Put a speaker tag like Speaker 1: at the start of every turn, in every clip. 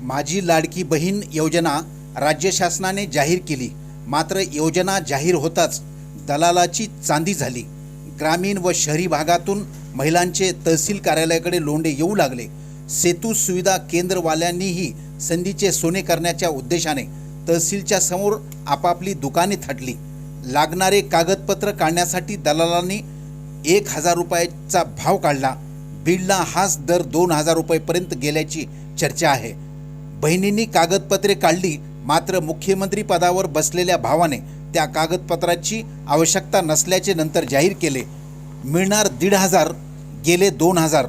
Speaker 1: माझी लाडकी बहीण योजना राज्य शासनाने जाहीर केली. मात्र योजना जाहीर होताच दलालाची चांदी झाली. ग्रामीण व शहरी भागातून महिलांचे तहसील कार्यालयाकडे लोंढे येऊ लागले. सेतू सुविधा केंद्रवाल्यांनीही संधीचे सोने करण्याच्या उद्देशाने तहसीलच्या समोर आपापली दुकाने थाटली. लागणारे कागदपत्र काढण्यासाठी दलालांनी एक हजार रुपयाचा भाव काढला. बीडला हाच दर दोन हजार रुपयेपर्यंत गेल्याची चर्चा आहे. बहिणींनी कागदपत्रे काढली मात्र मुख्यमंत्री पदावर बसलेल्या भावाने त्या कागदपत्राची आवश्यकता नसल्याचे नंतर जाहीर केले. मिळणार दीड हजार गेले दोन हजार.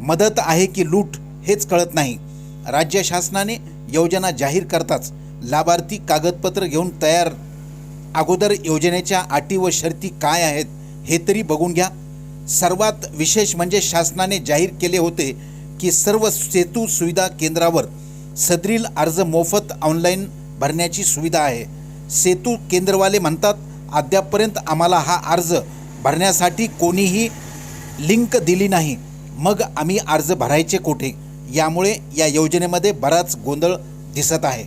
Speaker 1: मदत आहे की लूट हेच कळत नाही. राज्य शासनाने योजना जाहीर करताच लाभार्थी कागदपत्र घेऊन तयार अगोदर योजनेच्या अटी व शर्ती काय आहेत हे तरी बघून घ्या. सर्वात विशेष म्हणजे शासनाने जाहीर केले होते की सर्व सेतू सुविधा केंद्रावर सदरील अर्ज मोफत ऑनलाईन भरण्याची सुविधा आहे. सेतू केंद्रवाले म्हणतात अद्यापपर्यंत आम्हाला हा अर्ज भरण्यासाठी कोणीही लिंक दिली नाही. मग आम्ही अर्ज भरायचे कोठे? यामुळे या योजनेमध्ये बराच गोंधळ दिसत आहे.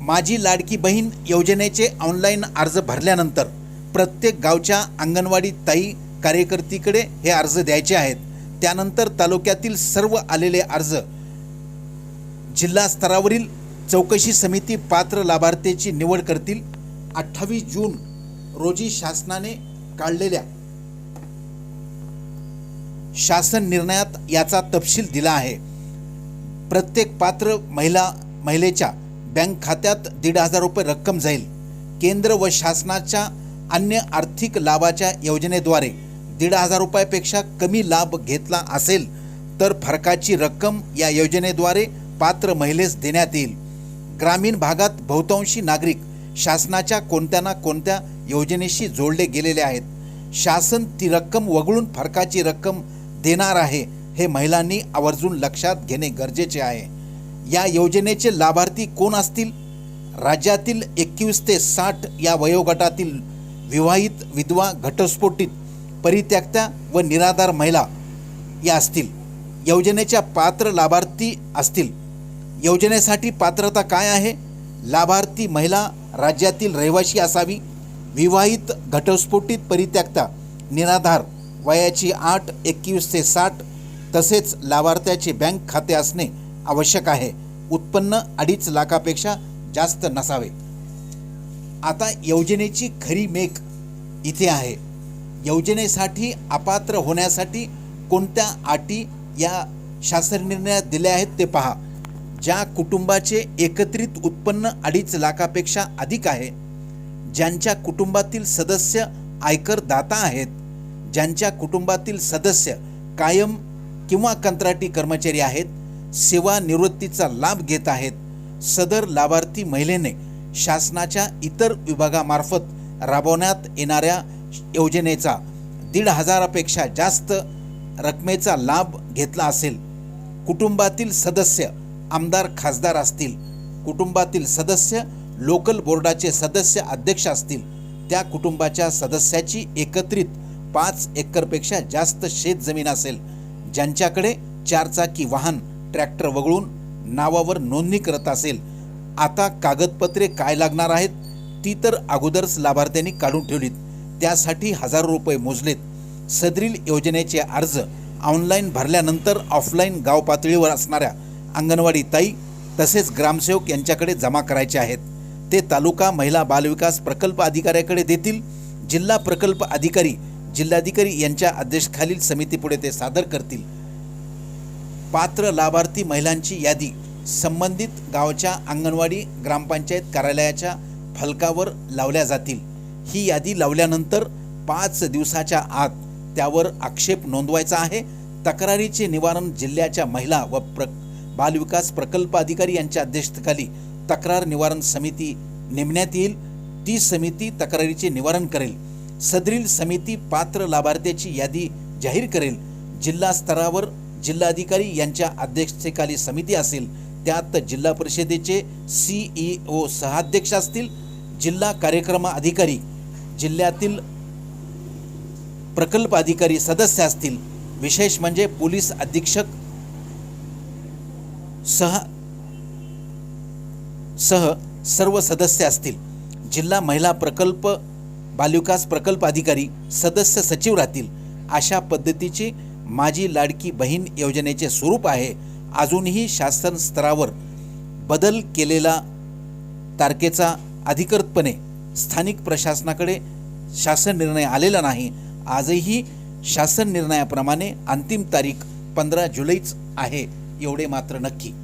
Speaker 1: माझी लाडकी बहीण योजनेचे ऑनलाईन अर्ज भरल्यानंतर प्रत्येक गावच्या अंगणवाडी ताई कार्यकर्तीकडे हे अर्ज द्यायचे आहेत. त्यानंतर तालुक्यातील सर्व आलेले अर्ज जिल्हा स्तरावरील चौकशी समिती पात्र लाभार्थीची निवड करतील अठ्ठावीस जून रोजी शासनाने काढलेल्या. शासन निर्णयात याचा तपशील दिला आहे. प्रत्येक पात्र महिला महिलेच्या बँक खात्यात दीड हजार रुपये रक्कम जाईल. केंद्र व शासनाच्या अन्य आर्थिक लाभाच्या योजनेद्वारे दीड हजार रुपयापेक्षा कमी लाभ घेतला असेल तर फरकाची रक्कम या योजनेद्वारे पात्र महिलेस देण्यात येईल. ग्रामीण भागात बहुतांशी नागरिक शासनाच्या कोणत्या ना कोणत्या योजनेशी जोडले गेलेले आहेत. शासन ती रक्कम वगळून फरकाची रक्कम देणार आहे हे महिलांनी आवर्जून लक्षात घेणे गरजेचे आहे. या योजनेचे लाभार्थी कोण असतील? राज्यातील एकवीस ते साठ या वयोगटातील विवाहित विधवा घटस्फोटित परित्यक्त्या व निराधार महिला या असतील. योजनेच्या पात्र लाभार्थी असतील. योजनेसाठी पात्रता काय आहे? लाभार्थी महिला राज्यातील रहिवासी असावी विवाहित घटस्फोटित परित्यक्ता निराधार वयाची आठ एकवीस ते साठ तसेच लाभार्थ्याचे बँक खाते असणे आवश्यक आहे. उत्पन्न अडीच लाखापेक्षा जास्त नसावे. आता योजनेची खरी मेक इथे आहे. योजनेसाठी अपात्र होण्यासाठी कोणत्या अटी या शासन निर्णयात दिल्या आहेत ते पहा. ज्या कुटुंबाचे एकत्रित उत्पन्न अडीच लाखापेक्षा अधिक आहे ज्यांच्या कुटुंबातील सदस्य आयकर दाता आहेत ज्यांच्या कुटुंबातील सदस्य कायम किंवा कंत्राटी कर्मचारी आहेत सेवानिवृत्तीचा लाभ घेत आहेत सदर लाभार्थी महिलेने शासनाच्या इतर विभागामार्फत राबवण्यात येणाऱ्या योजनेचा दीड हजारापेक्षा जास्त रकमेचा लाभ घेतला असेल. कुटुंबातील सदस्य आमदार खासदार असतील कुटुंबातील सदस्य लोकल बोर्डाचे सदस्य अध्यक्ष असतील त्या कुटुंबाच्या सदस्याची एकत्रित पाच एकरपेक्षा जास्त शेत जमीन असेल ज्यांच्याकडे चारचाकी वाहन ट्रॅक्टर वगळून नावावर नोंदणी करत असेल. आता कागदपत्रे काय लागणार आहेत ती तर अगोदरच लाभार्थ्यांनी काढून ठेवलीत. त्यासाठी हजारो रुपये मोजलेत. सदरील योजनेचे अर्ज ऑनलाईन भरल्यानंतर ऑफलाईन गाव पातळीवर असणाऱ्या अंगणवाडी ताई तसेच ग्रामसेवक यांच्याकडे जमा करायचे आहेत. ते तालुका महिला बालविकास प्रकल्प अधिकाऱ्याकडे देतील. जिल्हा प्रकल्प अधिकारी जिल्हाधिकारी यांच्या अध्यक्षखालील समितीपुढे ते सादर करतील. पात्र लाभार्थी महिलांची यादी संबंधित गावच्या अंगणवाडी ग्रामपंचायत कार्यालयाच्या फलकावर लावल्या जातील. ही यादी लावल्यानंतर पाच दिवसाच्या आत त्यावर आक्षेप नोंदवायचा आहे. तक्रारीचे निवारण जिल्ह्याच्या महिला व प्र बालविकास प्रकल्प अधिकारी यांच्या अध्यक्षतेखाली तक्रार निवारण समिती नेमण्यात येईल. ती समिती तक्रारीचे निवारण करेल. सदरील समिती पात्र लाभार्थ्याची यादी जाहीर करेल. जिल्हा स्तरावर जिल्हाधिकारी यांच्या अध्यक्षतेखाली समिती असेल. त्यात जिल्हा परिषदेचे सीईओ सहाध्यक्ष असतील. जिल्हा कार्यक्रम अधिकारी जिल्ह्यातील प्रकल्प अधिकारी सदस्य असतील. विशेष म्हणजे पोलीस अधीक्षक सह सह सर्व सदस्य असतील. जिल्हा महिला प्रकल्प बालविकास प्रकल्प अधिकारी सदस्य सचिव राहतील. अशा पद्धतीची माझी लाडकी बहीण योजनेचे स्वरूप आहे. अजूनही शासन स्तरावर बदल केलेला तारखेचा अधिकृतपणे स्थानिक प्रशासनाकडे शासन निर्णय आलेला नाही. आजही शासन निर्णयाप्रमाणे अंतिम तारीख पंधरा जुलैच आहे. एवढे मात्र नक्की.